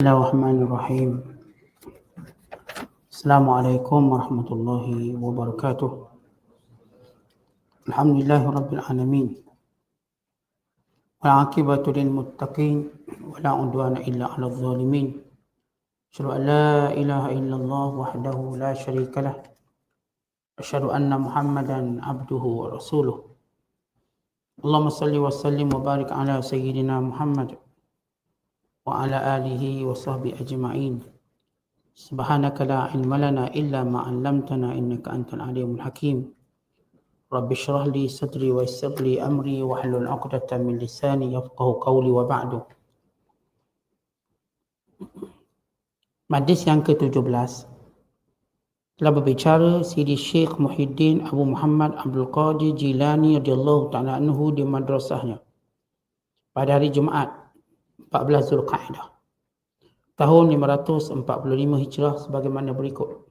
الله الرحمن الرحيم السلام عليكم ورحمة الله وبركاته الحمد لله رب العالمين والعاقبة للمتقين ولا عدوان إلا على الظالمين أشهد أن لا إله إلا الله وحده لا شريك له أشهد أن محمدا عبده ورسوله اللهم صل وسلم وبارك على سيدنا محمد وعلى آله وصحبه أجمعين سبحانك لا علم لنا إلا ما علمتنا إنك أنت العليم الحكيم رب اشرح لي صدري ويسر لي أمري واحلل عقدة من لساني يفقه قولي وبعد Majlis yang ke-17 telah berbicara Sidi Syekh Muhyiddin Abu Muhammad Abdul Qadir Jilani radhiyallahu taala anhu di madrasahnya pada hari Jumaat 14 Zulqa'dah tahun 545 Hijrah sebagaimana berikut.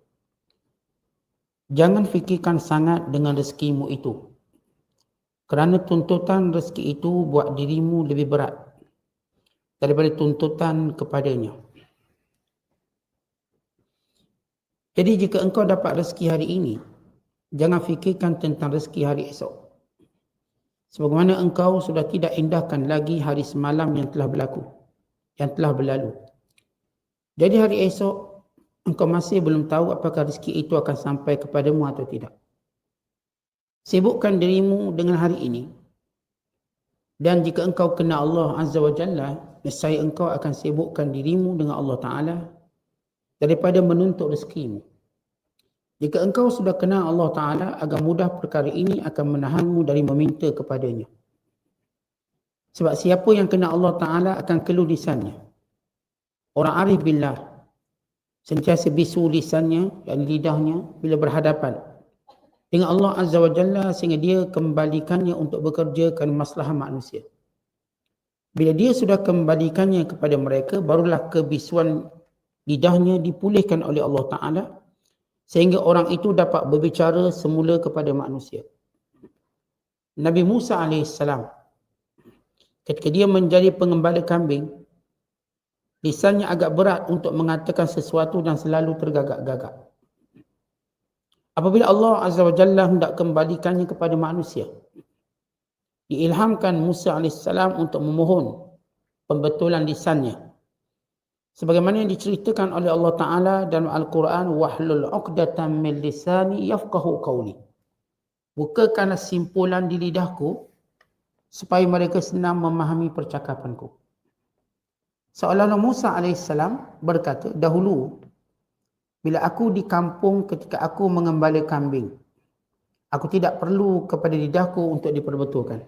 Jangan fikirkan sangat dengan rezekimu itu. Kerana tuntutan rezeki itu buat dirimu lebih berat daripada tuntutan kepadanya. Jadi jika engkau dapat rezeki hari ini, jangan fikirkan tentang rezeki hari esok. Sebagaimana engkau sudah tidak indahkan lagi hari semalam yang telah berlaku, yang telah berlalu. Jadi hari esok, engkau masih belum tahu apakah rezeki itu akan sampai kepadamu atau tidak. Sibukkan dirimu dengan hari ini. Dan jika engkau kenal Allah Azza wa Jalla, nescaya engkau akan sibukkan dirimu dengan Allah Ta'ala daripada menuntut rezekimu. Jika engkau sudah kenal Allah Ta'ala, agak mudah perkara ini akan menahanmu dari meminta kepadanya. Sebab siapa yang kenal Allah Ta'ala akan keluh lisannya. Orang arif billah, sentiasa bisu lisannya dan lidahnya bila berhadapan dengan Allah Azza wa Jalla sehingga dia kembalikannya untuk bekerja kerana masalah manusia. Bila dia sudah kembalikannya kepada mereka, barulah kebisuan lidahnya dipulihkan oleh Allah Ta'ala sehingga orang itu dapat berbicara semula kepada manusia. Nabi Musa AS ketika dia menjadi pengembala kambing, lisannya agak berat untuk mengatakan sesuatu dan selalu tergagak-gagak. Apabila Allah Azza wa Jalla hendak kembalikannya kepada manusia, diilhamkan Musa AS untuk memohon pembetulan lisannya sebagaimana yang diceritakan oleh Allah Taala dalam Al-Quran wahlul 'uqdatam min lisani yafqahu qawli bukakanlah simpulan di lidahku supaya mereka senang memahami percakapanku seolah-olah Musa AS berkata dahulu bila aku di kampung ketika aku mengembala kambing aku tidak perlu kepada lidahku untuk diperbetulkan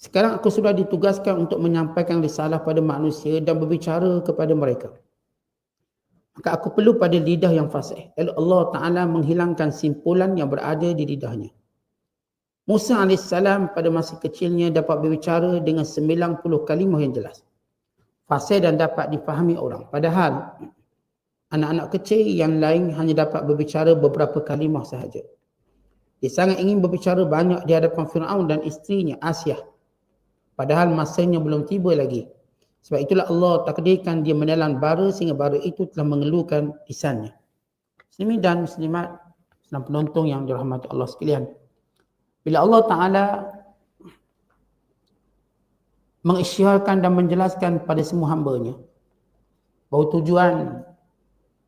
sekarang aku sudah ditugaskan untuk menyampaikan risalah pada manusia dan berbicara kepada mereka. Maka aku perlu pada lidah yang fasih. Lalu Allah Ta'ala menghilangkan simpulan yang berada di lidahnya. Musa AS pada masa kecilnya dapat berbicara dengan 90 kalimah yang jelas. Fasih dan dapat difahami orang. Padahal anak-anak kecil yang lain hanya dapat berbicara beberapa kalimah sahaja. Dia sangat ingin berbicara banyak di hadapan Fir'aun dan istrinya Asyah Padahal masanya belum tiba lagi. Sebab itulah Allah takdirkan dia menelan bara sehingga bara itu telah mengeluhkan lisannya. Muslimin dan muslimat dan penonton yang dirahmati Allah sekalian. Bila Allah Ta'ala mengisyarkan dan menjelaskan pada semua hambanya bahawa tujuan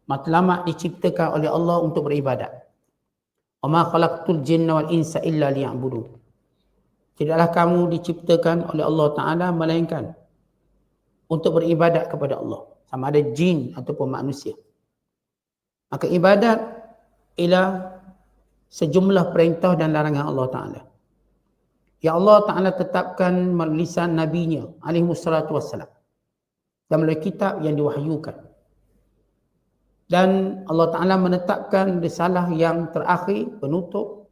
matlamat diciptakan oleh Allah untuk beribadat. Khalaqtul jinna wal insa illa liya'budun. Tidaklah kamu diciptakan oleh Allah Ta'ala melainkan untuk beribadat kepada Allah. Sama ada jin ataupun manusia. Maka ibadat ialah sejumlah perintah dan larangan Allah Ta'ala. Ya Allah Ta'ala tetapkan lisan Nabi-Nya alaihi wassalatu wassalam. Dan melalui kitab yang diwahyukan. Dan Allah Ta'ala menetapkan risalah yang terakhir, penutup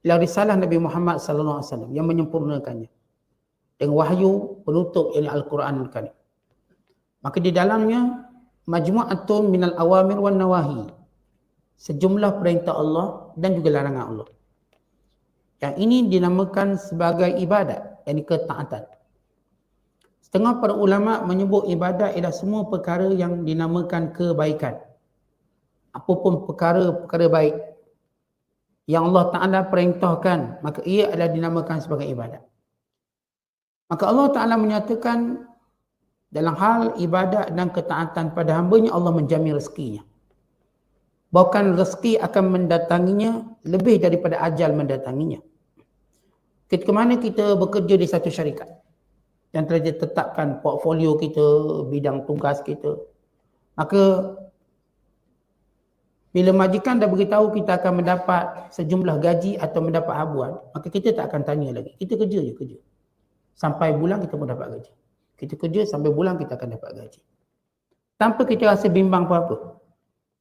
ialah risalah Nabi Muhammad sallallahu alaihi wasallam yang menyempurnakannya dengan wahyu penutup yang Al-Quran Karim. Maka di dalamnya majmu'atun minal awamir wan nawahi. Sejumlah perintah Allah dan juga larangan Allah. Yang ini dinamakan sebagai ibadat, yakni ketaatan. Setengah para ulama menyebut ibadat ialah semua perkara yang dinamakan kebaikan. Apapun perkara-perkara baik yang Allah Ta'ala perintahkan, maka ia adalah dinamakan sebagai ibadat. Maka Allah Ta'ala menyatakan dalam hal ibadat dan ketaatan pada hambanya Allah menjamin rezekinya. Bahkan rezeki akan mendatanginya lebih daripada ajal mendatanginya. Ketika mana kita bekerja di satu syarikat yang telah ditetapkan portfolio kita, bidang tugas kita. Maka bila majikan dah beritahu kita akan mendapat sejumlah gaji atau mendapat habuan, maka kita tak akan tanya lagi. Kita kerja je kerja. Sampai bulan kita pun dapat gaji. Kita kerja sampai bulan kita akan dapat gaji. Tanpa kita rasa bimbang apa-apa.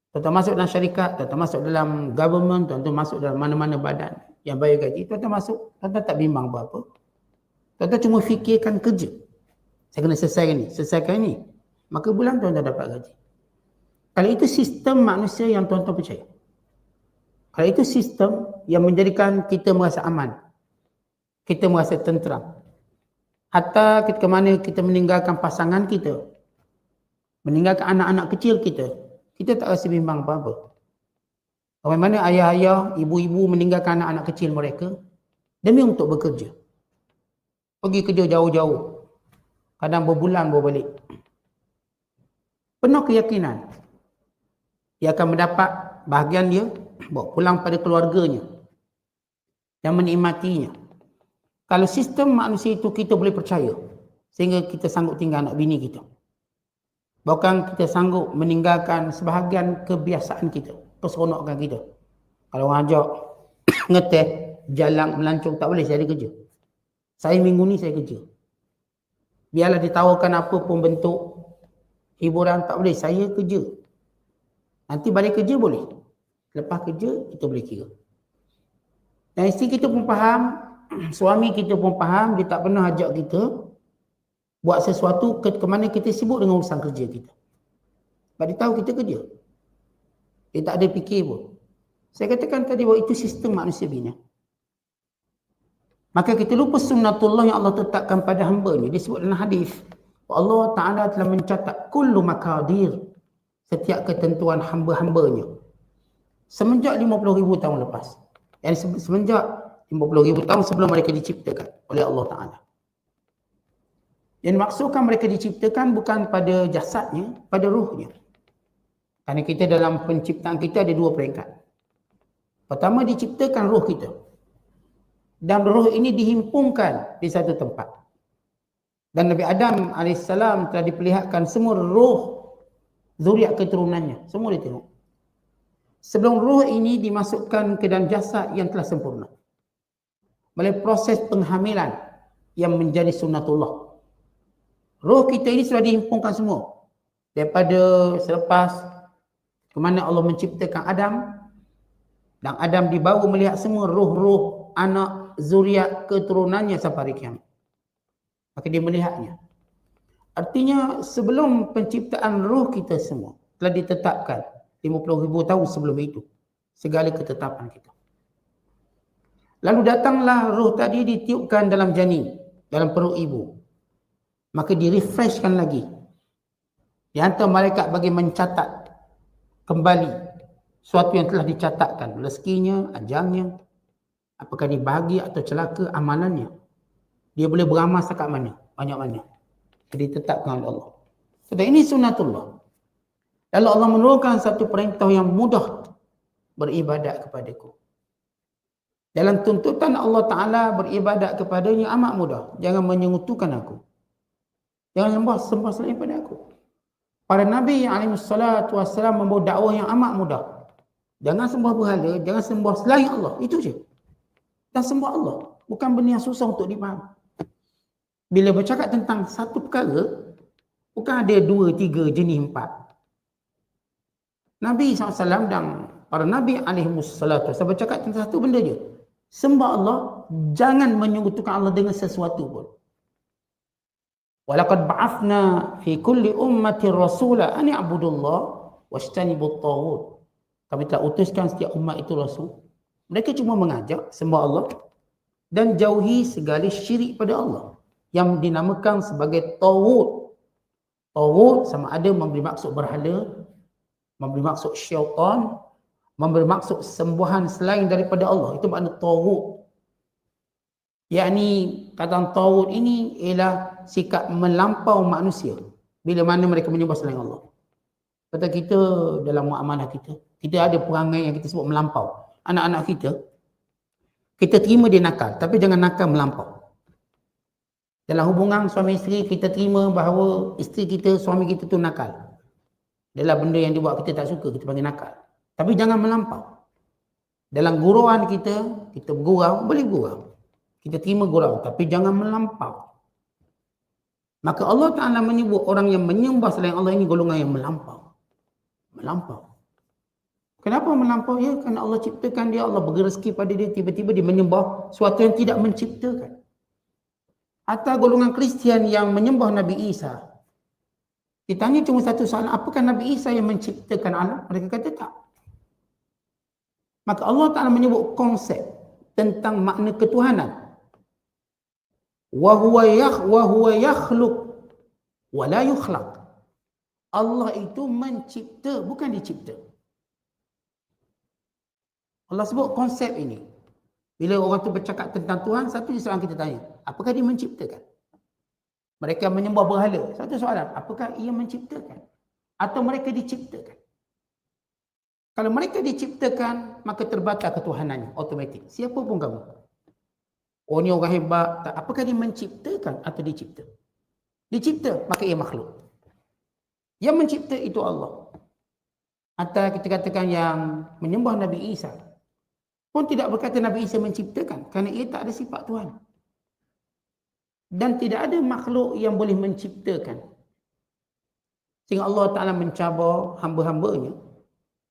Tuan-tuan masuk dalam syarikat, tuan-tuan masuk dalam government, tuan-tuan masuk dalam mana-mana badan yang bayar gaji, tuan-tuan masuk, tuan-tuan tak bimbang apa-apa. Tuan-tuan cuma fikirkan kerja. Saya kena selesaikan ni, selesaikan ni. Maka bulan tuan-tuan dapat gaji. Kalau itu sistem manusia yang tuan-tuan percaya. Kalau itu sistem yang menjadikan kita merasa aman. Kita merasa tenteram. Hatta ketika mana kita meninggalkan pasangan kita. Meninggalkan anak-anak kecil kita. Kita tak rasa bimbang apa-apa. Bagaimana ayah-ayah, ibu-ibu meninggalkan anak-anak kecil mereka demi untuk bekerja. Pergi kerja jauh-jauh. Kadang berbulan balik. Penuh keyakinan. Dia akan mendapat bahagian dia bawa pulang pada keluarganya. Yang menikmatinya. Kalau sistem manusia itu kita boleh percaya. Sehingga kita sanggup tinggal anak bini kita. Bahkan kita sanggup meninggalkan sebahagian kebiasaan kita. Keseronokan kita. Kalau orang ajak ngeteh, jalan melancong tak boleh saya ada kerja. Saya minggu ni saya kerja. Biarlah ditawarkan apa pun bentuk hiburan tak boleh. Saya kerja. Nanti balik kerja boleh. Lepas kerja kita boleh kira. Dan isteri kita pun faham, suami kita pun faham, dia tak pernah ajak kita buat sesuatu ke, ke mana kita sibuk dengan urusan kerja kita. Sebab dia tahu kita kerja. Dia tak ada fikir pun. Saya katakan tadi bahawa itu sistem manusia bina. Maka kita lupa sunnatullah yang Allah tetapkan pada hamba ni. Disebut dalam hadis. Allah Ta'ala telah mencatat kullu makadir. Setiap ketentuan hamba-hambanya. Semenjak 50 ribu tahun lepas. Yang semenjak 50 ribu tahun sebelum mereka diciptakan oleh Allah Ta'ala. Yang dimaksudkan mereka diciptakan bukan pada jasadnya, pada ruhnya. Kerana kita dalam penciptaan kita ada dua peringkat. Pertama diciptakan ruh kita dan roh ini dihimpunkan di satu tempat. Dan Nabi Adam AS telah diperlihatkan semua roh zuriat keturunannya. Semua dia tengok. Sebelum roh ini dimasukkan ke dalam jasad yang telah sempurna. Melalui proses penghamilan yang menjadi sunnatullah. Roh kita ini sudah dihimpunkan semua. Daripada selepas ke mana Allah menciptakan Adam. Dan Adam dibawa melihat semua roh-roh anak zuriat keturunannya sampai hari kiamat. Maka dia melihatnya. Artinya sebelum penciptaan roh kita semua telah ditetapkan 50 ribu tahun sebelum itu. Segala ketetapan kita. Lalu datanglah roh tadi ditiupkan dalam janin, dalam perut ibu. Maka direfreshkan lagi. Dihantar malaikat bagi mencatat kembali suatu yang telah dicatatkan. Rezekinya, ajalnya, apakah dia bahagia atau celaka amalannya dia boleh beramal setakat mana? Banyak mana jadi tetapkan oleh Allah. Sebab ini sunnatullah. Lalu Allah menurunkan satu perintah yang mudah beribadat kepadaku. Dalam tuntutan Allah Ta'ala beribadat kepadanya amat mudah. Jangan menyengutukan aku jangan sembah sembah selain pada aku para Nabi alaihi salatu wassalam membawa dakwah yang amat mudah jangan sembah berhala jangan sembah selain Allah itu je dan sembah Allah. Bukan benda yang susah untuk dipaham. Bila bercakap tentang satu perkara, bukan ada dua, tiga, jenis empat. Nabi SAW dan para Nabi SAW bercakap tentang satu benda je. Sembah Allah, jangan menyebutkan Allah dengan sesuatu pun. Walaqad ba'afna fi kulli ummati rasula an ya'budullah wastanibu at Kami telah utuskan setiap umat itu rasul mereka cuma mengajak sembah Allah dan jauhi segala syirik pada Allah. yang dinamakan sebagai tawud. Tawud sama ada memberi maksud berhala, memberi maksud syaitan, memberi maksud sembuhan selain daripada Allah. Itu makna tawud. Yakni kata tawud ini ialah sikap melampau manusia bila mana mereka menyembah selain Allah. Kata kita dalam muamalah kita, kita ada perangai yang kita sebut melampau. Anak-anak kita, kita terima dia nakal, tapi jangan nakal melampau. Dalam hubungan suami isteri, kita terima bahawa isteri kita, suami kita tu nakal. Dalam benda yang dibuat kita tak suka, kita panggil nakal. Tapi jangan melampau. Dalam guruan kita, kita bergurau, boleh gurau. Kita terima gurau, tapi jangan melampau. Maka Allah Ta'ala menyebut orang yang menyembah selain Allah ini golongan yang melampau. Melampau. Kenapa melampau? Ya, kerana Allah ciptakan dia, Allah beri rezeki pada dia, tiba-tiba dia menyembah sesuatu yang tidak menciptakan. Atau golongan Kristian yang menyembah Nabi Isa. Ditanya cuma satu soalan, apakah Nabi Isa yang menciptakan alam? Mereka kata tak. Maka Allah Ta'ala menyebut konsep tentang makna ketuhanan. Wahuwa yakh, wahuwa yakhluq, wa la yukhlaq. Allah itu mencipta, bukan dicipta. Allah sebut konsep ini. Bila orang tu bercakap tentang Tuhan, satu soalan kita tanya. Apakah dia menciptakan? Mereka menyembah berhala. Satu soalan. Apakah ia menciptakan? Atau mereka diciptakan? Kalau mereka diciptakan, maka terbatas ketuhanannya. Automatik. Siapa pun kamu. Oh ni orang hebat. Tak. Apakah dia menciptakan atau dicipta? Dicipta, maka ia makhluk. Yang mencipta itu Allah. Atau kita katakan yang menyembah Nabi Isa pun tidak berkata Nabi Isa menciptakan kerana ia tak ada sifat Tuhan. Dan tidak ada makhluk yang boleh menciptakan. Sehingga Allah Ta'ala mencabar hamba-hambanya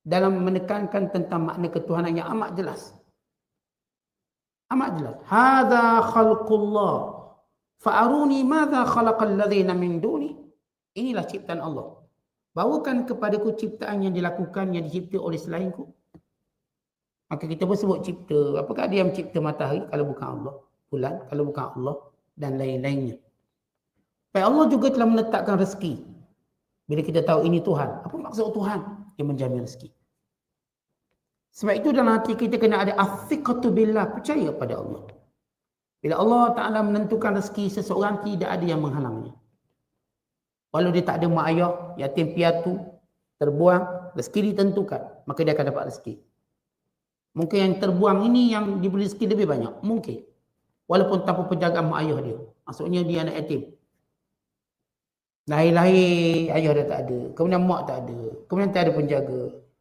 dalam menekankan tentang makna ketuhanan yang amat jelas. Amat jelas. Hada khalqullah. Fa'aruni madha khalaqal ladhina min duni. Inilah ciptaan Allah. Bawakan kepadaku ciptaan yang dilakukan, yang dicipta oleh selainku. Maka kita pun sebut cipta. Apakah dia yang mencipta matahari kalau bukan Allah? Bulan kalau bukan Allah? Dan lain-lainnya. Baik Allah juga telah menetapkan rezeki. Bila kita tahu ini Tuhan. Apa maksud Tuhan? Dia menjamin rezeki. Sebab itu dalam hati kita kena ada afiqatu billah. Percaya pada Allah. Bila Allah Ta'ala menentukan rezeki seseorang, tidak ada yang menghalangnya. Walau dia tak ada mak ayah, yatim piatu, terbuang, rezeki ditentukan. Maka dia akan dapat rezeki. Mungkin yang terbuang ini yang diberi rezeki lebih banyak. Mungkin. Walaupun tanpa penjagaan mak ayah dia. Maksudnya dia anak yatim. Lahir-lahir ayah dia tak ada. Kemudian mak tak ada. Kemudian tak ada penjaga.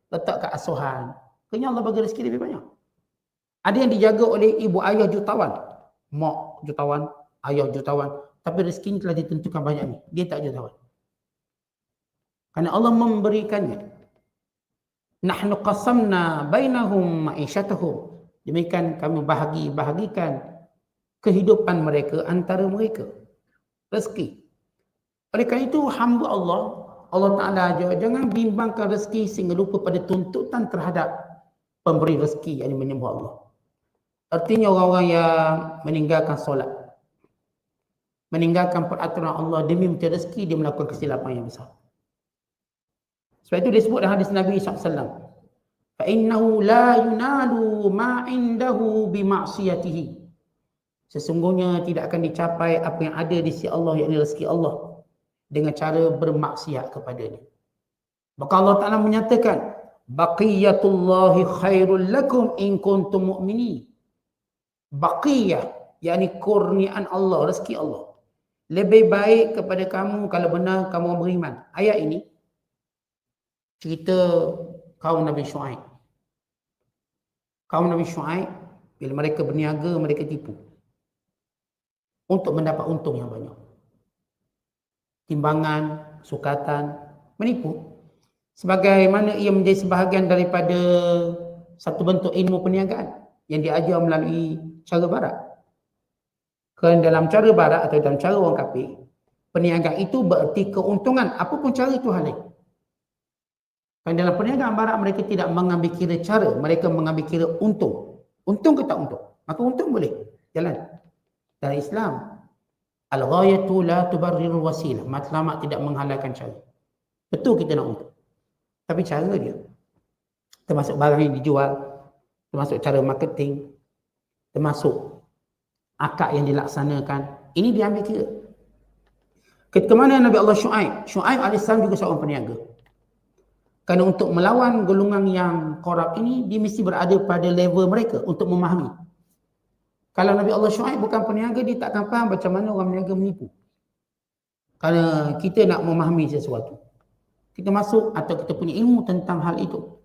Letak kat asuhan. Kemudian Allah bagi rezeki lebih banyak. Ada yang dijaga oleh ibu ayah jutawan. Mak jutawan. Ayah jutawan. Tapi rezeki ini telah ditentukan banyak ni. Dia tak jutawan. Kerana Allah memberikannya nahnu qasamna bainahum ma'isyatahum demikian kami bahagi bahagikan kehidupan mereka antara mereka rezeki oleh kerana itu hamba Allah Allah Ta'ala ajar jangan bimbangkan rezeki sehingga lupa pada tuntutan terhadap pemberi rezeki yang menyembah Allah artinya orang-orang yang meninggalkan solat meninggalkan peraturan Allah demi mencari rezeki dia melakukan kesilapan yang besar sebab itu disebut dalam hadis Nabi SAW. فَإِنَّهُ لَا يُنَالُ مَا عِنْدَهُ بِمَعْصِيَتِهِ Sesungguhnya tidak akan dicapai apa yang ada di sisi Allah, yakni rezeki Allah. Dengan cara bermaksiat kepadanya. Maka Allah Ta'ala menyatakan, Baqiyatullahi khairul lakum in kuntum mu'mini. Baqiyah, yakni kurniaan Allah, rezeki Allah. Lebih baik kepada kamu kalau benar kamu beriman. Ayat ini, cerita kaum Nabi Shu'aib. Kaum Nabi Shu'aib, bila mereka berniaga, mereka tipu. Untuk mendapat untung yang banyak. Timbangan, sukatan, menipu. Sebagaimana ia menjadi sebahagian daripada satu bentuk ilmu perniagaan yang diajar melalui cara barat. Kerana dalam cara barat atau dalam cara orang kafir, perniagaan itu bererti keuntungan apapun cara itu halal. Kan dalam perniagaan barat mereka tidak mengambil kira cara, mereka mengambil kira untung. Untung ke tak untung? Maka untung boleh jalan. Dalam Islam, Al-ghayatu la tubarriru wasilah. Matlamat tidak menghalalkan cara. Betul kita nak untuk. Tapi cara dia. Termasuk barang yang dijual. Termasuk cara marketing. Termasuk akad yang dilaksanakan. Ini diambil kira. Ketika mana Nabi Allah Shu'aib? Shu'aib AS juga seorang peniaga. Kerana untuk melawan golongan yang korup ini, dia mesti berada pada level mereka untuk memahami. Kalau Nabi Allah Shu'aib bukan peniaga, dia tak akan faham macam mana orang peniaga menipu. Kerana kita nak memahami sesuatu. Kita masuk atau kita punya ilmu tentang hal itu.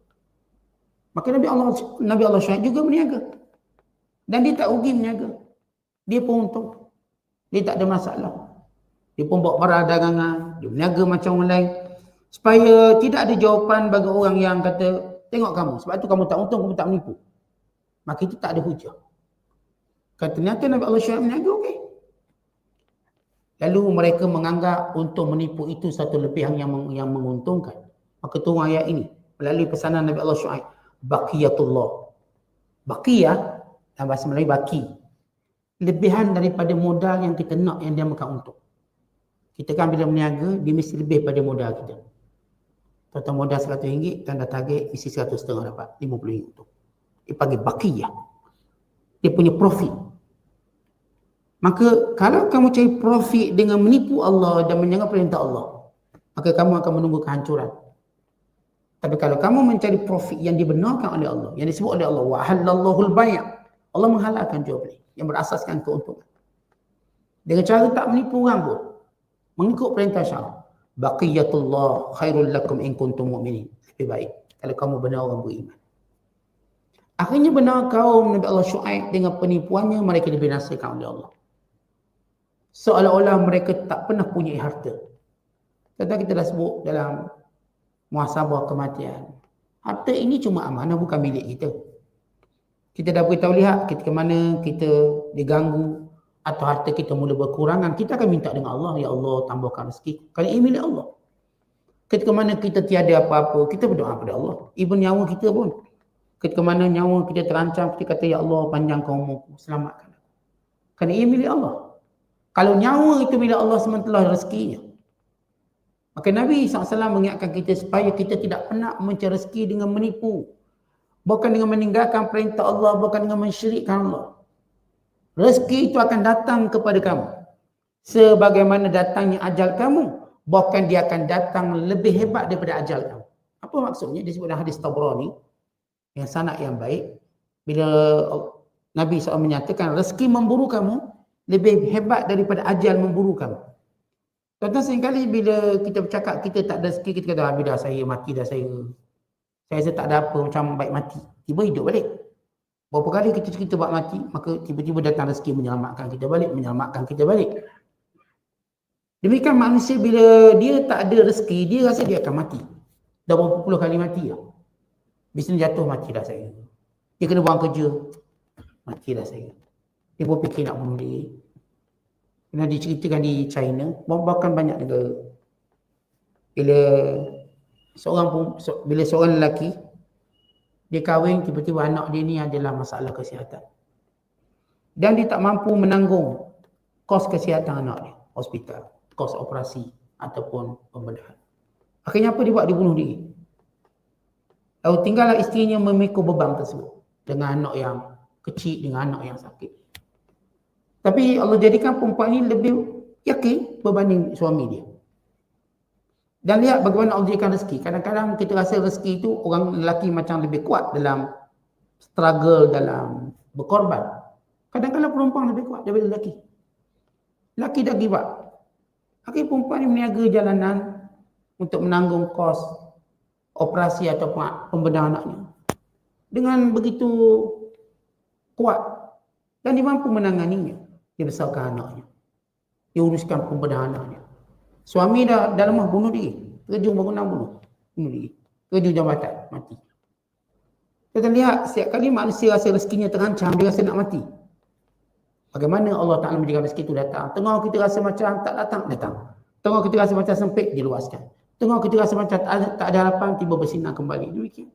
Maka Nabi Allah Nabi Allah Shu'aib juga berniaga. Dan dia tak rugi berniaga. Dia pun untung. Dia tak ada masalah. Dia pun bawa para dagangan. Dia berniaga macam orang lain. Supaya tidak ada jawapan bagi orang yang kata, tengok kamu. Sebab tu kamu tak untung, kamu tak menipu. Maka itu tak ada hujah. Kata ternyata Nabi Allah Syurah berniaga, okey. Lalu mereka menganggap untuk menipu itu satu lebihan yang yang menguntungkan. Maka turun ayat ini melalui pesanan Nabi Allah Syuaib, baqiyatullah. Baqiyah dalam bahasa Melayu baki. Lebihan daripada modal yang kita nak yang dia makan untung. Kita kan bila berniaga, dia mesti lebih pada modal kita. Tuan modal RM100, tanda target isi RM100 dapat RM50 untung. Dia panggil baqiyah. Dia punya profit. Maka kalau kamu cari profit dengan menipu Allah dan menjaga perintah Allah, maka kamu akan menunggu kehancuran. Tapi kalau kamu mencari profit yang dibenarkan oleh Allah, yang disebut oleh Allah, wa halallahul bay' Allah menghalalkan jual beli yang berasaskan keuntungan. Dengan cara tak menipu orang pun, mengikut perintah syarak. Baqiyatullah khairul lakum in kuntum mu'minin. Lebih baik kalau kamu benar orang beriman. Akhirnya benar kaum Nabi Allah Shu'aib dengan penipuannya mereka dibinasakan oleh Allah seolah-olah mereka tak pernah punya harta. Kata kita dah sebut dalam muasabah kematian. Harta ini cuma amanah bukan milik kita. Kita dah beritahu lihat ketika mana kita diganggu atau harta kita mula berkurangan, kita akan minta dengan Allah, Ya Allah tambahkan rezeki. Kerana ini milik Allah. Ketika mana kita tiada apa-apa, kita berdoa kepada Allah. Even nyawa kita pun. Ketika mana nyawa kita terancam, kita kata, Ya Allah panjangkan umurku, selamatkan. Kerana ini milik Allah. Kalau nyawa itu bila Allah SWT rezekinya. Maka Nabi SAW mengingatkan kita supaya kita tidak pernah mencari rezeki dengan menipu. Bukan dengan meninggalkan perintah Allah, bukan dengan mensyirikkan Allah. Rezeki itu akan datang kepada kamu. Sebagaimana datangnya ajal kamu, bahkan dia akan datang lebih hebat daripada ajal kamu. Apa maksudnya? Disebut dalam hadis Tabrani, yang sanat yang baik. Bila Nabi SAW menyatakan rezeki memburu kamu, lebih hebat daripada ajal memburu kamu. Tuan-tuan seringkali bila kita bercakap kita tak ada rezeki, kita kata habis dah saya mati dah saya. Saya rasa tak ada apa macam baik mati. Tiba hidup balik. Berapa kali kita cerita buat mati, maka tiba-tiba datang rezeki menyelamatkan kita balik, menyelamatkan kita balik. Demikian manusia bila dia tak ada rezeki, dia rasa dia akan mati. Dah berapa puluh kali mati dah. Bisnes jatuh, mati dah saya. Dia kena buang kerja, mati dah saya. Dia pun fikir nak bunuh diri. Kena diceritakan di China, bahkan banyak negara. Bila seorang pun, bila seorang lelaki, dia kahwin, tiba-tiba anak dia ni adalah masalah kesihatan. Dan dia tak mampu menanggung kos kesihatan anak dia, hospital, kos operasi ataupun pembedahan. Akhirnya apa dia buat? Dia bunuh diri. Lalu tinggallah isterinya memikul beban tersebut dengan anak yang kecil, dengan anak yang sakit. Tapi Allah jadikan perempuan ini lebih yakin berbanding suami dia. Dan lihat bagaimana Allah jadikan rezeki. Kadang-kadang kita rasa rezeki itu orang lelaki macam lebih kuat dalam struggle, dalam berkorban. Kadang-kadang perempuan lebih kuat daripada lelaki. Lelaki dah give up. Akhirnya perempuan ini meniaga jalanan untuk menanggung kos operasi atau pembedahan anaknya. Dengan begitu kuat dan dia mampu menanganinya dia besarkan anaknya. Dia uruskan pembedahan anaknya. Suami dah dalam rumah bunuh diri. Terjun bangunan bunuh. Bunuh diri. Terjun jambatan. Mati. Kita lihat setiap kali manusia rasa rezekinya terancam, dia rasa nak mati. Bagaimana Allah Ta'ala menjaga rezeki itu datang. Tengah kita rasa macam tak datang, datang. Tengah kita rasa macam sempit, diluaskan. Tengah kita rasa macam tak ada, tak ada harapan, tiba bersinar kembali. Demikian.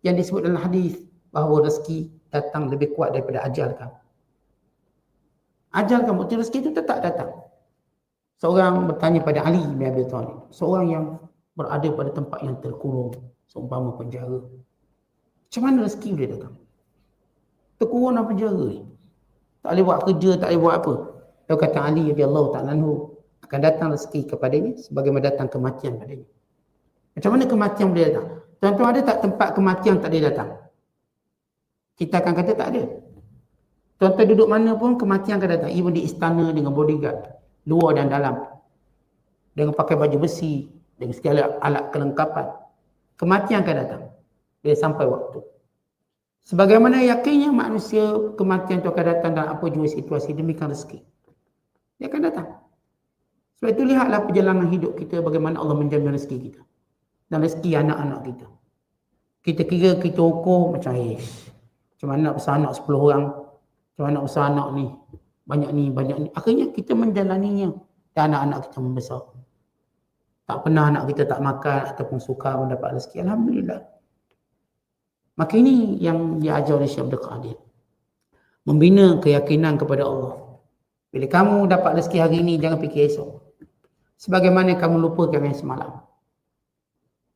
Yang disebut dalam hadis bahawa rezeki datang lebih kuat daripada ajal kamu. Ajal kamu rezeki itu tetap datang. Seorang bertanya pada Ali bin Abi Thalib, seorang yang berada pada tempat yang terkurung, seumpama penjara. Macam mana rezeki dia datang? Terkurung dalam penjara ni. Tak boleh buat kerja, tak boleh buat apa. Lalu kata Ali radhiyallahu ta'ala anhu, akan datang rezeki kepadanya sebagaimana datang kematian padanya. Macam mana kematian boleh datang? Tuan-tuan ada tak tempat kematian tak boleh datang? Kita akan kata tak ada. Tuan-tuan duduk mana pun kematian akan datang. Even di istana dengan bodyguard. Luar dan dalam. Dengan pakai baju besi. Dengan segala alat kelengkapan. Kematian akan datang. Bila sampai waktu. Sebagaimana yakinnya manusia kematian itu akan datang dalam apa jua situasi demikian rezeki. Dia akan datang. Sebab itu lihatlah perjalanan hidup kita bagaimana Allah menjamin rezeki kita. Dan rezeki anak-anak kita. Kita kira kita ukur macam ish. Macam mana nak besar anak 10 orang. Macam mana nak besar anak ni. Banyak ni, banyak ni. Akhirnya kita menjalaninya. Dan anak-anak kita membesar. Tak pernah anak kita tak makan ataupun suka mendapat rezeki. Alhamdulillah. Maka ini yang diajar oleh Syekh Abdul Qadir. Membina keyakinan kepada Allah. Bila kamu dapat rezeki hari ini, jangan fikir esok. Sebagaimana kamu lupakan yang semalam.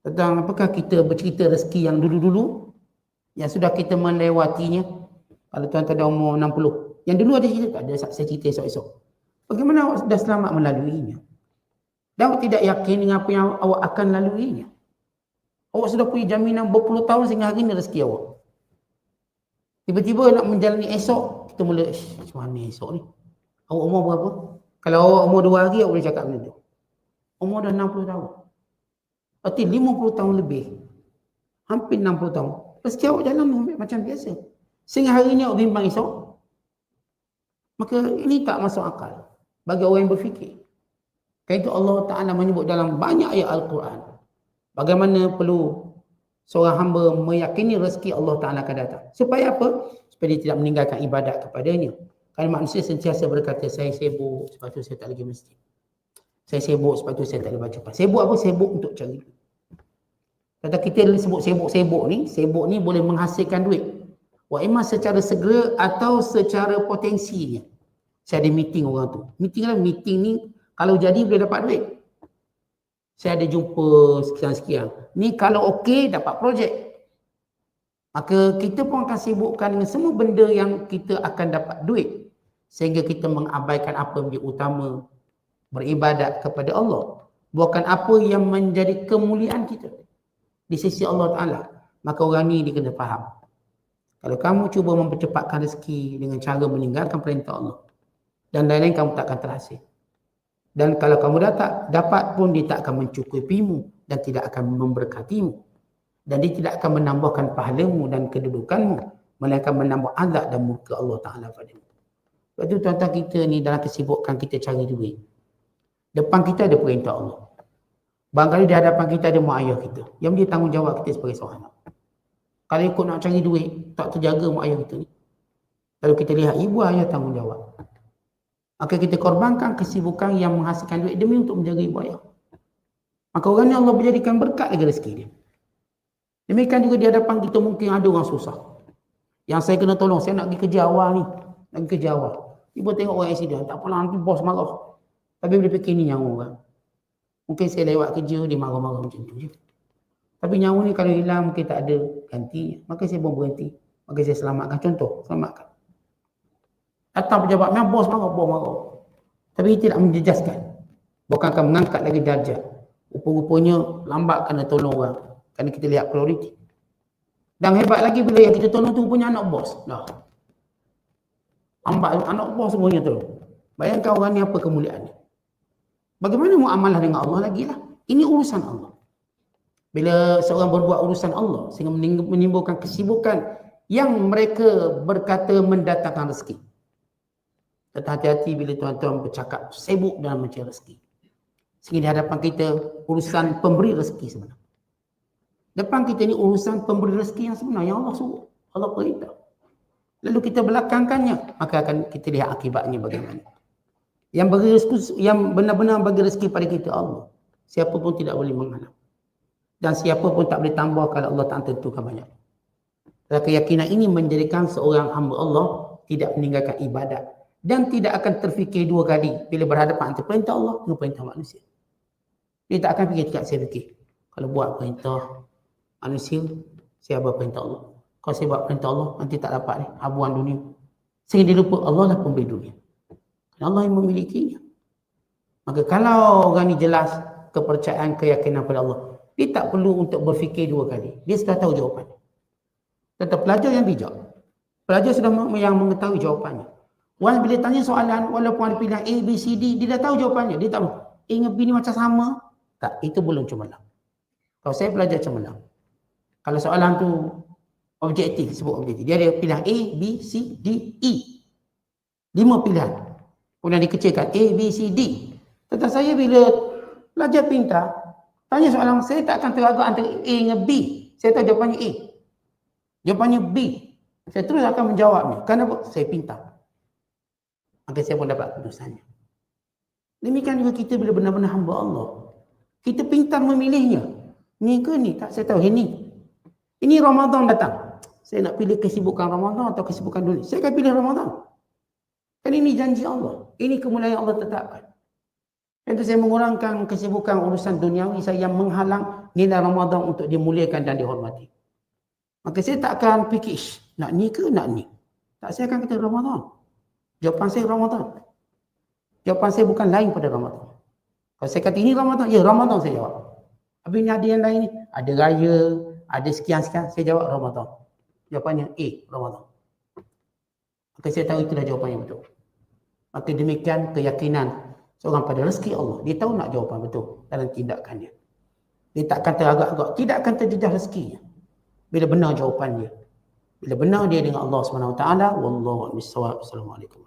Tentang apakah kita bercerita rezeki yang dulu-dulu yang sudah kita melewatinya kalau tuan-tuan dah umur 60 yang dulu ada cerita tak? Ada saya cerita esok-esok. Bagaimana awak sudah selamat melaluinya? Dan awak tidak yakin dengan apa yang awak akan laluinya? Awak sudah punya jaminan berpuluh tahun sehingga hari ini rezeki awak. Tiba-tiba nak menjalani esok kita mula macam mana esok ni? Awak umur berapa? Kalau awak umur dua hari awak boleh cakap macam tu. Umur dah 60 tahun. Berarti 50 tahun lebih. Hampir 60 tahun. Rezeki awak jalan macam biasa. Sehingga hari ini awak bimbang esok. Maka ini tak masuk akal bagi orang yang berfikir. Kerana itu Allah Ta'ala menyebut dalam banyak ayat Al-Quran. Bagaimana perlu seorang hamba meyakini rezeki Allah Ta'ala akan datang. Supaya apa? Supaya dia tidak meninggalkan ibadat kepadanya. Kerana manusia sentiasa berkata, saya sibuk sebab itu saya tak lagi mesti. Saya sibuk sebab itu saya tak boleh baca. Sibuk apa? Sibuk untuk cari. Kata kita sebut sibuk-sibuk ni, sibuk ni boleh menghasilkan duit. Wa imma secara segera atau secara potensinya. Saya ada meeting orang tu. Meeting lah, meeting ni kalau jadi boleh dapat duit. Saya ada jumpa sekian-sekian. Ni kalau okey dapat projek. Maka kita pun akan sibukkan dengan semua benda yang kita akan dapat duit. Sehingga kita mengabaikan apa yang utama beribadat kepada Allah. Bukan apa yang menjadi kemuliaan kita di sisi Allah Ta'ala, maka orang ni dia kena faham. Kalau kamu cuba mempercepatkan rezeki dengan cara meninggalkan perintah Allah dan lain-lain kamu tak akan terhasil. Dan kalau kamu dapat, dapat pun dia tak akan mencukupimu dan tidak akan memberkatimu. Dan dia tidak akan menambahkan pahalamu dan kedudukanmu. Melainkan menambah azab dan muka Allah Ta'ala padamu. Sebab itu tuan-tuan kita ni dalam kesibukan kita cari duit. Depan kita ada perintah Allah. Barangkali di hadapan kita ada mak ayah kita. Yang dia tanggungjawab kita sebagai seorang anak. Kalau ikut nak cari duit, tak terjaga mak ayah kita ni. Lalu kita lihat ibu ayah tanggungjawab. Maka kita korbankan kesibukan yang menghasilkan duit demi untuk menjaga ibu ayah. Maka orang ni Allah menjadikan berkat lagi rezeki dia. Demikian juga di hadapan kita mungkin ada orang susah. Yang saya kena tolong, saya nak pergi kerja awal ni. Nak pergi kerja awal. Ibu tengok orang accident, tak apalah nanti bos marah. Tapi boleh fikir ni yang orang. Mungkin saya lewat kerja, dia marah-marah macam tu je. Tapi nyawa ni kalau hilang mungkin tak ada ganti. Maka saya pun berhenti. Maka saya selamatkan. Contoh, selamatkan. Datang pejabat, memang bos marah, bos marah. Tapi tidak menjejaskan. Bukan akan mengangkat lagi darjah. Rupa-rupanya lambat kena tolong orang. Kerana kita lihat prioriti. Dan hebat lagi bila yang kita tolong tu punya anak bos. Dah. Lambat anak bos semuanya tolong. Bayangkan orang ni apa kemuliaan ni. Bagaimana muamalah dengan Allah lagi lah. Ini urusan Allah. Bila seorang berbuat urusan Allah sehingga menimbulkan kesibukan yang mereka berkata mendatangkan rezeki. Tetapi hati-hati bila tuan-tuan bercakap sibuk dalam mencari rezeki. Sehingga di hadapan kita urusan pemberi rezeki sebenarnya. Depan kita ni urusan pemberi rezeki yang sebenar yang Allah suruh. Allah perintah. Lalu kita belakangkannya, maka akan kita lihat akibatnya bagaimana. Yang rezeki, yang benar-benar bagi rezeki pada kita Allah. Siapa pun tidak boleh menghalang. Dan siapa pun tak boleh tambah kalau Allah tak tentukan banyak. Dan keyakinan ini menjadikan seorang hamba Allah tidak meninggalkan ibadat dan tidak akan terfikir dua kali bila berhadapan antara perintah Allah dengan perintah manusia. Dia tak akan fikir tiga saya fikir. Kalau buat perintah manusia, saya buat perintah Allah. Kalau saya buat perintah Allah, nanti tak dapat ni, habuan dunia. Sehingga dia lupa Allah lah pemberi dunia. Allah yang memilikinya. Maka kalau orang ni jelas kepercayaan, keyakinan pada Allah, dia tak perlu untuk berfikir dua kali. Dia sudah tahu jawapan. Tetapi pelajar yang bijak. Pelajar sudah yang mengetahui jawapannya. Orang bila tanya soalan, walaupun ada pilihan A, B, C, D, dia dah tahu jawapannya. Dia tak tahu. A dengan B ni macam sama. Tak, itu belum cemerlang. Kalau saya belajar cemerlang. Kalau soalan tu objektif, sebut objektif. Dia ada pilihan A, B, C, D, E. Lima pilihan. Kemudian dikecilkan A, B, C, D. Tetapi saya bila belajar pintar, tanya soalan, saya tak akan teragak antara A dengan B. Saya tahu jawapannya A. Jawapannya B. Saya terus akan menjawabnya. Kenapa? Saya pintar. Maka saya pun dapat keputusannya. Demikian juga kita bila benar-benar hamba Allah. Kita pintar memilihnya. Ni ke ni? Tak saya tahu. Ini. Ini Ramadan datang. Saya nak pilih kesibukan Ramadan atau kesibukan dunia. Saya akan pilih Ramadan. Kan ini janji Allah. Ini kemuliaan Allah tetapkan. Itu saya mengurangkan kesibukan urusan duniawi saya yang menghalang nilai Ramadan untuk dimuliakan dan dihormati. Maka saya tak akan fikir, nak ni ke nak ni. Tak, saya akan kata Ramadan. Jawapan saya Ramadan. Jawapan saya bukan lain pada Ramadan. Kalau saya kata ini Ramadan, ya Ramadan saya jawab. Habis ni ada yang lain ni, ada raya, ada sekian-sekian, saya jawab Ramadan. Jawapannya A, Ramadan. Maka saya tahu itulah jawapan yang betul. Maka demikian keyakinan seorang pada rezeki Allah. Dia tahu nak jawapan betul dalam tindakannya. Dia tak akan teragak-agak. Tidak akan terjejas rezekinya. Bila benar jawapan dia. Bila benar dia dengan Allah SWT. Wallahu a'lam bishawab. Assalamualaikum.